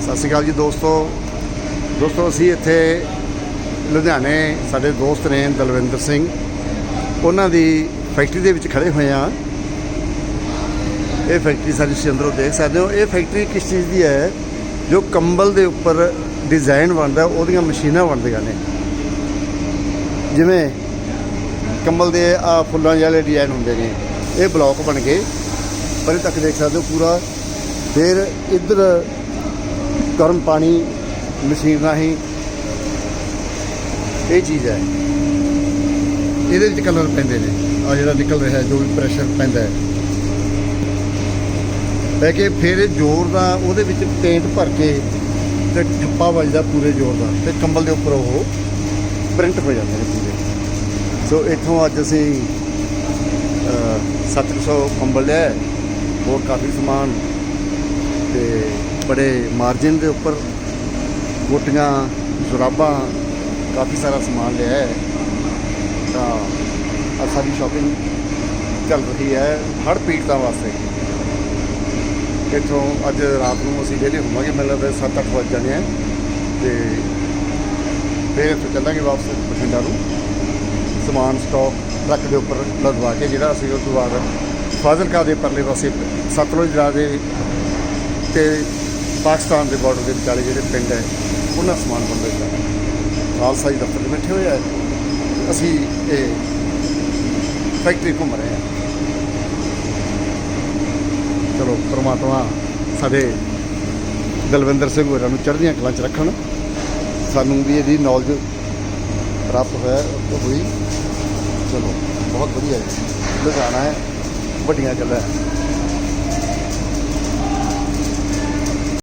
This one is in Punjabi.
ਸਤਿ ਸ਼੍ਰੀ ਅਕਾਲ ਜੀ ਦੋਸਤੋ। ਦੋਸਤੋ, ਅਸੀਂ ਇੱਥੇ ਲੁਧਿਆਣੇ ਸਾਡੇ ਦੋਸਤ ਨੇ ਦਲਵਿੰਦਰ ਸਿੰਘ। ਉਹਨਾਂ ਦੀ ਫੈਕਟਰੀ ਦੇ ਵਿੱਚ ਖੜੇ ਹੋਏ ਆ ਇਹ ਫੈਕਟਰੀ ਸਾਡੀ ਤੁਸੀਂ ਅੰਦਰੋਂ ਦੇਖ ਸਕਦੇ ਹੋ ਇਹ ਫੈਕਟਰੀ ਕਿਸ ਚੀਜ਼ ਦੀ ਹੈ? ਜੋ ਕੰਬਲ ਦੇ ਉੱਪਰ ਡਿਜ਼ਾਈਨ ਬਣਦਾ, ਉਹਦੀਆਂ ਮਸ਼ੀਨਾਂ ਬਣਦੀਆਂ ਨੇ। ਜਿਵੇਂ ਕੰਬਲ ਦੇ ਆ ਫੁੱਲਾਂ ਵਾਲੇ ਡਿਜ਼ਾਈਨ ਹੁੰਦੇ ਨੇ, ਇਹ ਬਲੌਕ ਬਣ ਗਏ। ਪਰੇ ਤੱਕ ਦੇਖ ਸਕਦੇ ਹੋ ਪੂਰਾ। ਫਿਰ ਇੱਧਰ ਗਰਮ ਪਾਣੀ ਮਸ਼ੀਨ ਰਾਹੀਂ ਇਹ ਚੀਜ਼ ਹੈ। ਇਹਦੇ ਵਿੱਚ ਕਲਰ ਪੈਂਦੇ ਨੇ। ਆ ਜਿਹੜਾ ਨਿਕਲ ਰਿਹਾ ਜੋ ਵੀ ਪ੍ਰੈਸ਼ਰ ਪੈਂਦਾ ਹੈ। ਪੈ ਕੇ ਫਿਰ ਜ਼ੋਰ ਦਾ ਉਹਦੇ ਵਿੱਚ ਪੇਂਟ ਭਰ ਕੇ ਤੇ ਠੱਪਾ ਵੱਜਦਾ ਪੂਰੇ ਜ਼ੋਰ ਦਾ ਤੇ ਕੰਬਲ ਦੇ ਉੱਪਰ ਉਹ ਪ੍ਰਿੰਟ ਹੋ ਜਾਂਦੇ ਨੇ ਪੂਰੇ। ਸੋ ਇੱਥੋਂ ਅੱਜ ਅਸੀਂ ਅਹ, 700 ਕੰਬਲ ਲਿਆ ਹੋਰ ਕਾਫੀ ਸਮਾਨ ਤੇ ਬੜੇ ਮਾਰਜਨ ਦੇ ਉੱਪਰ ਕੋਟੀਆਂ ਜੁਰਾਬਾਂ, ਕਾਫੀ ਸਾਰਾ ਸਮਾਨ ਲਿਆ ਹੈ। ਤਾਂ ਸਾਡੀ ਸ਼ਾਪਿੰਗ ਚੱਲ ਰਹੀ ਹੈ ਹਰ ਪੀੜਤਾਂ ਵਾਸਤੇ। ਇੱਥੋਂ ਅੱਜ ਰਾਤ ਨੂੰ ਅਸੀਂ ਵਿਹਲੇ ਹੋਵਾਂਗੇ, ਮੈਨੂੰ ਲੱਗਦਾ 7-8 ਵਜ ਜਾਣੇ ਆ। ਤੇ ਫਿਰ ਇੱਥੋਂ ਚੱਲਾਂਗੇ ਵਾਪਸ ਬਠਿੰਡਾ ਨੂੰ। ਸਮਾਨ ਸਟਾਕ ਟਰੱਕ ਦੇ ਉੱਪਰ ਲਦਵਾ ਕੇ ਜਿਹੜਾ ਅਸੀਂ ਉਸ ਤੋਂ ਬਾਅਦ ਫਾਜ਼ਿਲਕਾ ਦੇ ਪਰਲੇ ਪਾਸੇ ਸਤਲੁਜ ਦਰਿਆ ਦੇ ਤੇ ਪਾਕਿਸਤਾਨ ਦੇ ਬਾਰਡਰ ਦੇ ਵਿਚਾਲੇ ਜਿਹੜੇ ਪਿੰਡ ਹੈ, ਉਹਨਾਂ ਸਮਾਨ ਬੰਦੇ ਦਾ ਖਾਲਸਾ ਜੀ ਦਫ਼ਤਰ ਬੈਠੇ ਹੋਏ ਆ। ਅਸੀਂ ਇਹ ਫੈਕਟਰੀ ਘੁੰਮ ਰਹੇ ਹਾਂ ਚਲੋ, ਪ੍ਰਮਾਤਮਾ ਸਾਡੇ ਦਲਵਿੰਦਰ ਸਿੰਘ ਹੋਰਾਂ ਨੂੰ ਚੜ੍ਹਦੀਆਂ ਕਲਾਂ 'ਚ ਰੱਖਣ। ਸਾਨੂੰ ਵੀ ਇਹਦੀ ਨੌਲੇਜ ਪ੍ਰਾਪਤ ਹੋਇਆ, ਹੋਈ। ਚਲੋ, ਬਹੁਤ ਵਧੀਆ ਹੈ ਲੁਧਿਆਣਾ ਹੈ, ਵੱਡੀਆਂ ਗੱਲਾਂ। ਹੈ